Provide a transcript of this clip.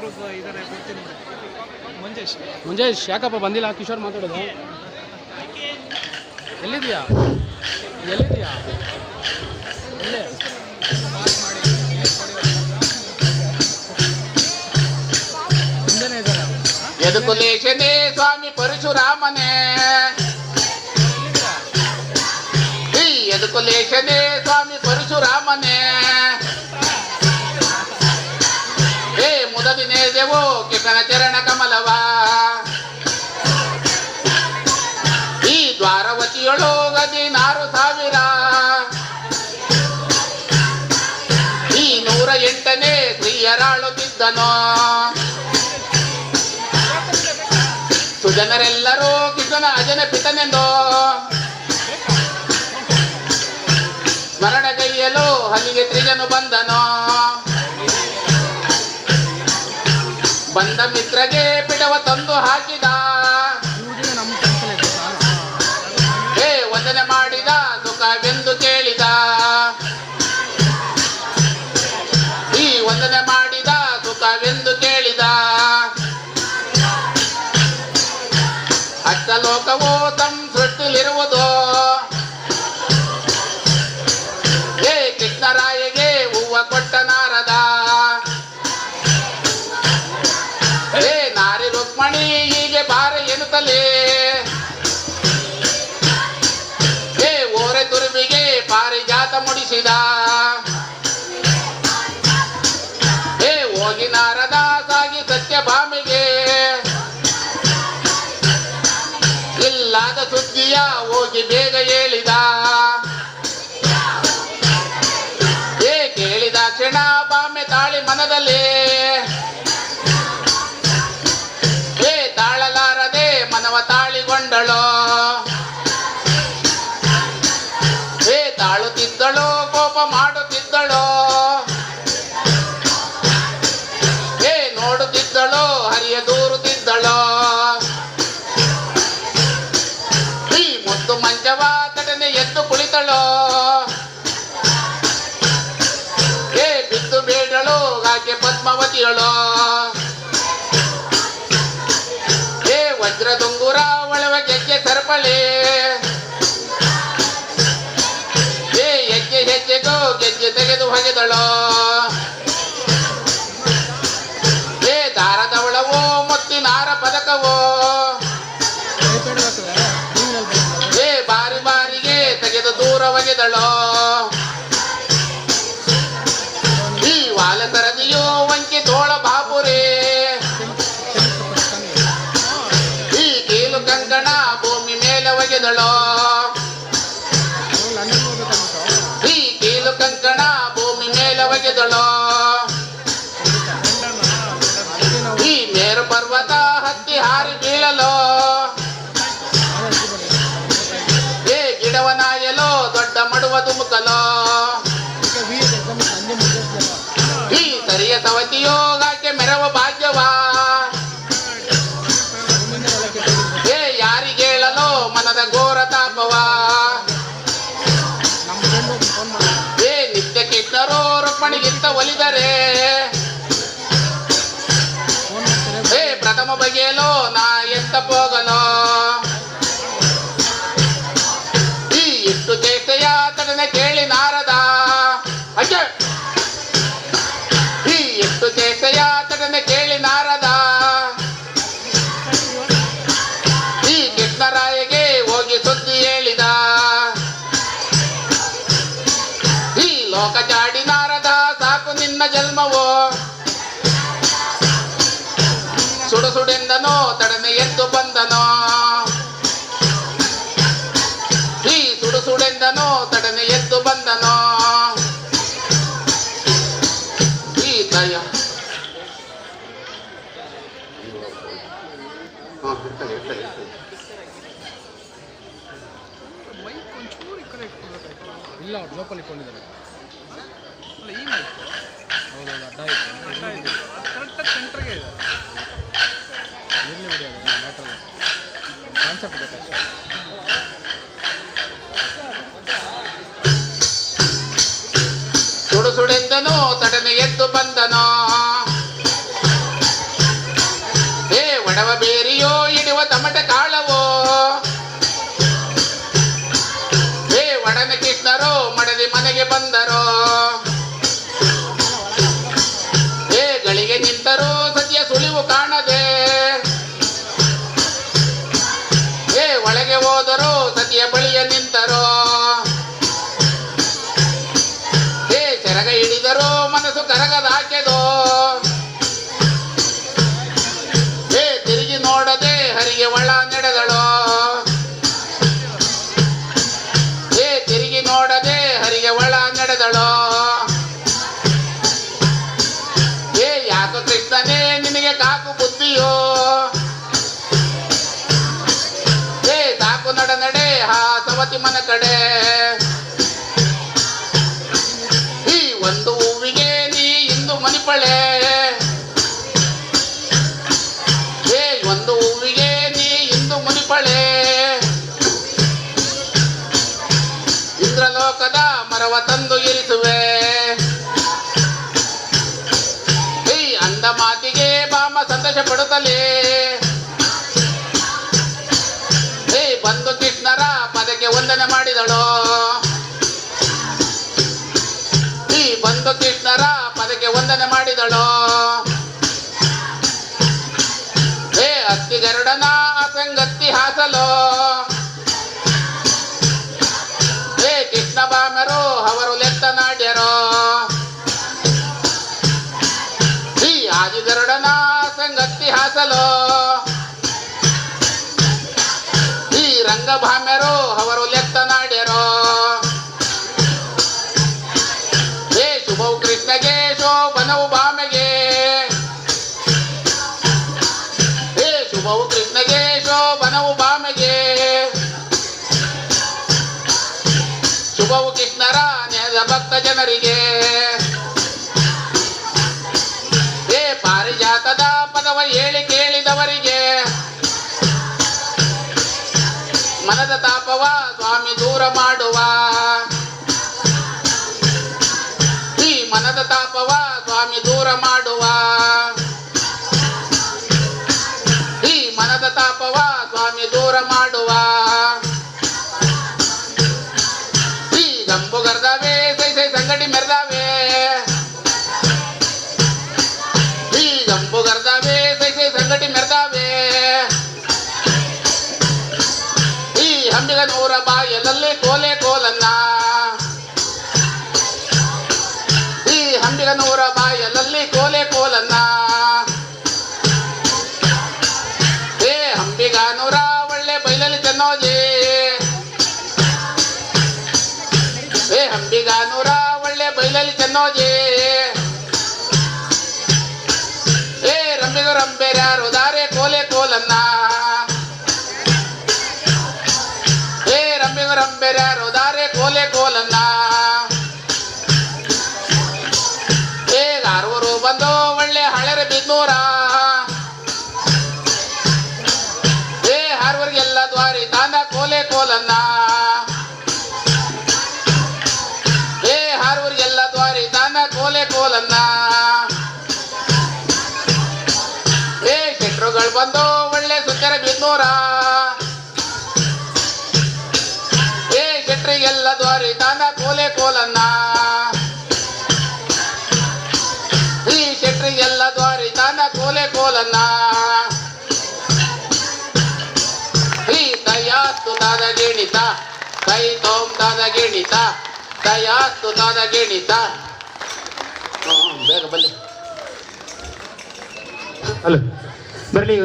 ಇನ್ನೊಬ್ರು ಇದಾರೆ ಮಂಜೇಶ್ ಮಂಜೇಶ್. ಮುಂಜೇಶ್ ಯಾಕಪ್ಪ ಬಂದಿಲ್ಲ? ಕಿಶೋರ್ ಮಾತಾಡೋದು. ಎಲ್ಲಿದ್ಯಾ? ಎಲ್ಲಿದ್ಯಾ? ಇದ್ದಾರೆ? ಎದುಕುಲೇಶನೇ ಸ್ವಾಮಿ ಪರಶುರಾಮನೇ. ಈ ಎದುಕುಲೇಶನೇ ಸ್ವಾಮಿ ಪರಶುರಾಮನೇ. ದೇವೋ ಕಿಸನ ಚರಣ ಕಮಲವ ಈ ದ್ವಾರವತಿಯೊಳಗದಿ ನಾರು ಸಾವಿರ ಈ ನೂರ ಎಂಟನೇ ಸ್ತ್ರೀಯರಾಳುತ್ತಿದ್ದನೋ ಸುಜನರೆಲ್ಲರೂ ಕಿಸನ ಅಜನ ಪಿತನೆಂದು ಸ್ಮರಣಗೈಯಲು ಹಲ್ಲಿಗೆ ತ್ರಿಜನು ಬಂದನು ಮಿತ್ರಗೆ ಪಿಡವ ತಂದು ಹಾಕಿದ. ಹೋಗಿ ಸತ್ಯ ಸತ್ಯಭಾಮಿಗೆ. ಇಲ್ಲದ ಸುದ್ದಿಯ ಹೋಗಿ ಬೇಗ ಹೇಳಿದ ಎದ್ದು ಏ ಬಿದ್ದು ಬೇಡಳು ಆಕೆ ಪದ್ಮಾವತಿಯಳು ಹೇ ವಜ್ರ ಒಳವ ಗೆಜ್ಜೆ ಸರಪಳಿ? ಹೇ ಹೆಜ್ಜೆ ಹೆಜ್ಜೆಗೂ ಗೆಜ್ಜೆ ತೆಗೆದು ಹೊಗೆದಳು? ಮೇಲೆ ಒಗೆದಳು ಈ ಮೇರು ಪರ್ವತ ಹತ್ತಿ ಹಾರಿ ಬೀಳಲು. ಏ ಗಿಡವನಾಯಲೋ ದೊಡ್ಡ ಮಡುವ ದುಮುಕಲು ಈ ಸರಿಯ ಸವತಿಯೋ ಗಾಕೆ ಮೆರವ ಭಾಗ್ಯವ. Oh my yelo ಮೈಕ್ ತಡನೆ ಈ ಬಂದನೋ ಇಟ್ಕೊಳ್ಬೇಕಾಯ್ತು ಇಲ್ಲ ಅವ್ರು ಲೋಕಲ್ ಇಟ್ಕೊಂಡಿದ್ದಾರೆ. ಹೌದೌದು ಅಡ್ಡ ಆಯ್ತು. ಕರೆಕ್ಟಾಗಿ ಸೆಂಟ್ರಿಗೆ ಇದೆ. ಇರಲಿ ಬಿಡಿ ಅದು ಮ್ಯಾಟ್ರಲ್ಲ ಕಾನ್ಸೆಪ್ಟ್ ಬೇಕಷ್ಟೇ ಸುಳೆಂದನೋ ತಡನೆ ಎದ್ದು ಬಂದನೋ. ಏ, ಒಡವ ಬೇರಿಯೋ, ಇಡುವ ತಮಟ ಕಾಳವೋ ಏ, ಒಡನೆ ಕಿಟ್ಟರೋ ಮಡದಿ ಮನೆಗೆ ಬಂದರೋ. ಏ, ಗಳಿಗೆ ನಿಂತರೋ, ಸದ್ಯ ಸುಳಿವು ಕಾಣದೆ. ಏ, ಒಳಗೆ ಹೋದರೋ, ಸದ್ಯ ಬಳಿಯ ನಿಂತ ಕರಗದಾಕೆದು. ಏ, ತಿರುಗಿ ನೋಡದೆ ಹರಿಗೆ ಒಳ ನಡೆದಳು. ಏ, ತಿರುಗಿ ನೋಡದೆ ಹರಿಗೆ ಒಳ ನಡೆದಳು. ಏ, ಯಾಕೋ ಕೃಷ್ಣನೇ ನಿನಗೆ ಕಾಕು ಬುದ್ಧಿಯೋ. ಏ, ಸಾಕು ನಡ ನಡೆ ಹಾ ಸವತಿ ಮನ ಕಡೆ. ಇಂದ್ರಲೋಕದ ಮರವ ತಂದು ಇರಿಸುವೆ. ಈ ಅಂದ ಮಾತಿಗೆ ಬಾಮ ಸಂತೋಷ ಪಡುತ್ತಲೇ ಈ ರಂಗಭಾಮ್ಯರು ಅವರು ಲೆತ್ತ ಹೇ ಶುಭವು ಕೃಷ್ಣಗೆ ಶೋಭನವು ಭಾಮೆಗೆ. ಹೇ ಶುಭವು ಕೃಷ್ಣಗೆ ಶೋಭನವು ಭಾಮೆಗೆ. ಶುಭವು ಕೃಷ್ಣರ ನೆದ ಭಕ್ತ ಜನರಿಗೆ. ದೂರ ಮಾಡುವ. ಈ ಮನದ ತಾಪವ ಸ್ವಾಮಿ ದೂರ ಮಾಡುವ. ಈ ಮನದ ತಾಪವ ಸ್ವಾಮಿ ದೂರ ಮಾಡುವ. ಈ ಗಂಬು ಗರ್ದಾವೆ, ಸೈ ಸೈ ಸಂಗಡಿ ಮೆರ್ದಾವೆ. ಈ ಗಂಬು ಗರ್ದಾವೆ, ಸೈ ಸೈ ಸಂಗಡಿ ಮೆರ್ದಾವೆ. ಈ ಹಂಬಿಗ ನೂರ ಬಾಯಲಲ್ಲಿ ಚೆನ್ನೋಜಿ ಏ ಹಂಬಿಗಾನೂರ ಒಳ್ಳೆ ಬೈಲಲ್ಲಿ ಚೆನ್ನೋಜಿ. ಏ ರಂಬಿಗ ರಂಬೆರ್ಯಾರು ದಾರೆ ಕೋಲೆ ಕೋಲನ್ನ. ಕೋಲನ್ನ ಏ ಹಾರ್ವರ್ಗೆಲ್ಲ ದ್ವಾರಿ ತಾನ ಕೋಲೆ ಕೋಲನ್ನ. ಏ ಶೆಟ್ರುಗಳು ಬಂದು ಒಳ್ಳೆ ಸುಂದರ ಬಿನ್ನೂರ ಏ ಶೆಟ್ರಿಗೆಲ್ಲ ದ್ವಾರಿ ತಾನ ಕೋಲೆ ಕೋಲನ್ನ. ಗಿಣಿತ ದಯಾ ತಾದ ಗಿಣಿತ ಬೇಗ ಬನ್ನಿ. ಹಲೋ ಬರಲಿ.